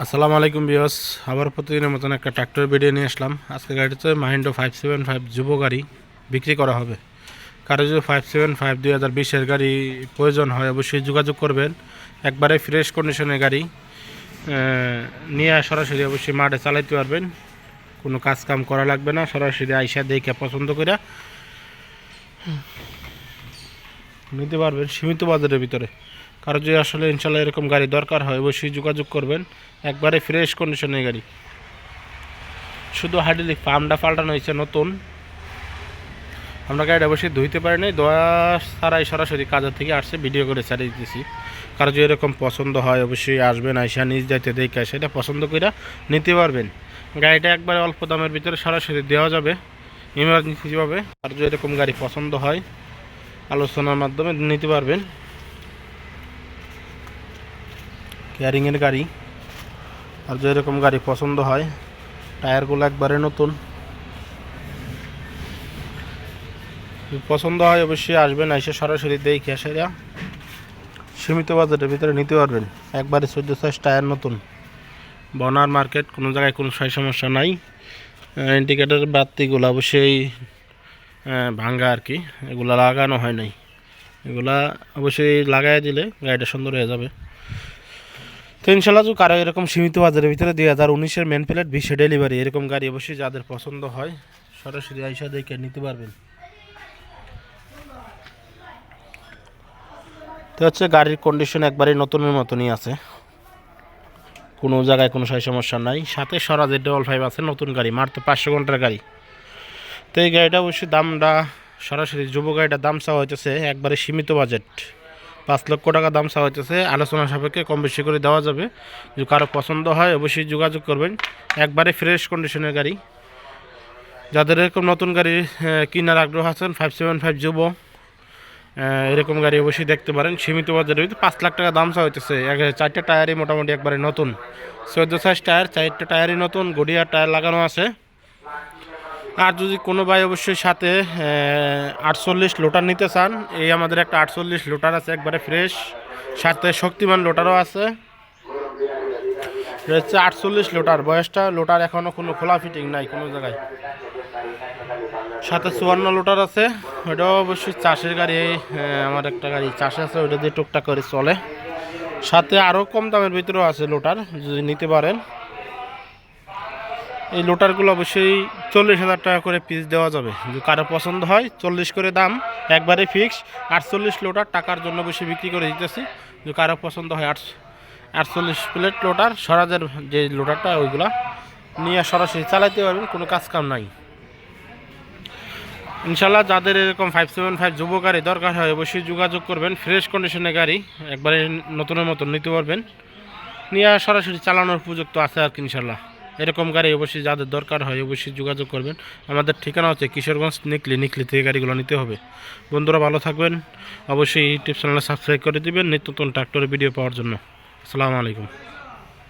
আসসালামু আলাইকুম বিয়স আবার প্রতিদিনের মতন একটা ট্র্যাক্টর ভিডিও নিয়ে আসলাম। আজকে গাড়িতে মাহিন্ডো ফাইভ সেভেন ফাইভ যুব গাড়ি বিক্রি করা হবে। কারও যদি ফাইভ সেভেন ফাইভ দুই হাজার বিশের গাড়ি প্রয়োজন হয়, অবশ্যই যোগাযোগ করবেন। একবারে ফ্রেশ কন্ডিশনের গাড়ি নিয়ে সরাসরি অবশ্যই মাঠে চালাইতে পারবেন। কোনো কাজ কাম করা লাগবে না, সরাসরি আইসা দেখে পছন্দ করে নিতে পারবেন সীমিত বাজারের ভিতরে। কারও যদি আসলে ইনশাল্লাহ এরকম গাড়ি দরকার হয়, অবশ্যই যোগাযোগ করবেন। একবারে ফ্রেশ কন্ডিশনের গাড়ি। শুধু হাইড্রোলিক পাম্পটা পাল্টানো হয়েছে নতুন। আমরা গাড়িটা অবশ্যই ধুইতে পারি নাই। দশ ছাড়াই সরাসরি কাজের থেকে আসছে ভিডিও করে ছাড়িয়ে দিতেছি। কারও যদি এরকম পছন্দ হয়, অবশ্যই আসবেন, আইসা নিজ যাইতে দেখে সেটা পছন্দ করে নিতে পারবেন। গাড়িটা একবারে অল্প দামের ভিতরে সরাসরি দেওয়া যাবে ইমার্জেন্সিভাবে আর যদি এরকম গাড়ি পছন্দ হয়, আলোচনার মাধ্যমে নিতে পারবেন। কেয়ারিংয়ের গাড়ি। আর যেরকম গাড়ি পছন্দ হয়, টায়ারগুলো একবারে নতুন। পছন্দ হয় অবশ্যই আসবেন, এসে সরাসরি দেখে সেরা সীমিত বাজারের ভিতরে নিতে পারবেন। একবারে চোদ্দ সাইজ টায়ার নতুন। বনার মার্কেট, কোনো জায়গায় কোনো সাই সমস্যা নাই। ইন্ডিকেটার বাতিগুলো অবশ্যই ভাঙ্গা আর কি। এগুলা লাগানো হয় নাই। এগুলা অবশ্যই লাগাই দিলে গাড়িটা সুন্দর হয়ে যাবে। তো ইনশাল্লাহ কারও এরকম সীমিত বাজারের ভিতরে দুই হাজার উনিশের মেন প্লেট বিশে ডেলিভারি এরকম গাড়ি অবশ্যই যাদের পছন্দ হয়, সরাসরি আইসা দেখে নিতে পারবেন। তো হচ্ছে গাড়ির কন্ডিশন একবারই নতুনের মতনই আছে। কোনো জায়গায় কোনো সাই সমস্যা নাই। সাথে সরাজের ডবল ফাইভ আছে, নতুন গাড়ি মারতে পাঁচশো ঘণ্টার গাড়ি। তো এই গাড়িটা অবশ্যই দামটা, সরাসরি যুব গাড়িটার দাম চাওয়া হইতেছে একবারে সীমিত বাজেট পাঁচ লক্ষ টাকা দাম চাওয়া হইতেছে। আলোচনা সাপেক্ষে কম বেশি করে দেওয়া যাবে। যদি কারও পছন্দ হয়, অবশ্যই যোগাযোগ করবেন। একবারে ফ্রেশ কন্ডিশনের গাড়ি। যাদের এরকম নতুন গাড়ি কেনার আগ্রহ আছেন ফাইভ সেভেন ফাইভ যুব এরকম গাড়ি অবশ্যই দেখতে পারেন। সীমিত বাজারে পাঁচ লাখ টাকা দাম চাওয়া হইতেছে। চারটে টায়ারই মোটামুটি একবারে নতুন। চোদ্দ সাইজ টায়ার, চারটে টায়ারই নতুন। গড়িয়ার টায়ার লাগানো আছে। আর যদি কোনো ভাই অবশ্যই সাথে আটচল্লিশ লোটার নিতে চান, এই আমাদের একটা আটচল্লিশ লোটার আছে, একবারে ফ্রেশ, সাথে শক্তিমান লোটারও আছে। হচ্ছে আটচল্লিশ লোটার, বয়সটা লোটার এখনও কোনো খোলা ফিটিং নাই কোনো জায়গায়। সাথে চুয়ান্ন লোটার আছে ওটাও অবশ্যই চাষের গাড়ি আমার একটা গাড়ি চাষে আছে ওটা দিয়ে টুকটাক করে চলে। সাথে আরও কম দামের ভিতরেও আছে লোটার, যদি নিতে পারেন। এই লোটারগুলো অবশ্যই চল্লিশ হাজার টাকা করে পিস দেওয়া যাবে। যদি কারও পছন্দ হয়, চল্লিশ করে দাম, একবারে ফিক্স আটচল্লিশ লোটার টাকার জন্য বসে বিক্রি করে দিতেছি। যদি কারও পছন্দ হয়, আট আটচল্লিশ প্লেট লোটার, স্বরাজের যে লোটারটা, ওইগুলা নিয়ে সরাসরি চালাইতে পারবেন, কোনো কাজ কাম নাই। ইনশাল্লাহ যাদের এরকম ফাইভ সেভেন ফাইভ যুব গাড়ি দরকার হয়, অবশ্যই যোগাযোগ করবেন। ফ্রেশ কন্ডিশনের গাড়ি, একবারে নতুনের মতন নিতে পারবেন। নিয়ে সরাসরি চালানোর উপযুক্ত আছে আর কি ইনশাল্লাহ এরকম গাড়ি অবশ্যই যাদের দরকার হয় অবশ্যই যোগাযোগ করবেন। আমাদের ঠিকানা হচ্ছে কিশোরগঞ্জ নিকলি নিকলি থেকে গাড়িগুলো নিতে হবে। বন্ধুরা ভালো থাকবেন। অবশ্যই ইউটিউব চ্যানেলে সাবস্ক্রাইব করে দেবেন। নিত্য নতুন ট্রাক্টরের ভিডিও পাওয়ার জন্য। আসসালামু আলাইকুম।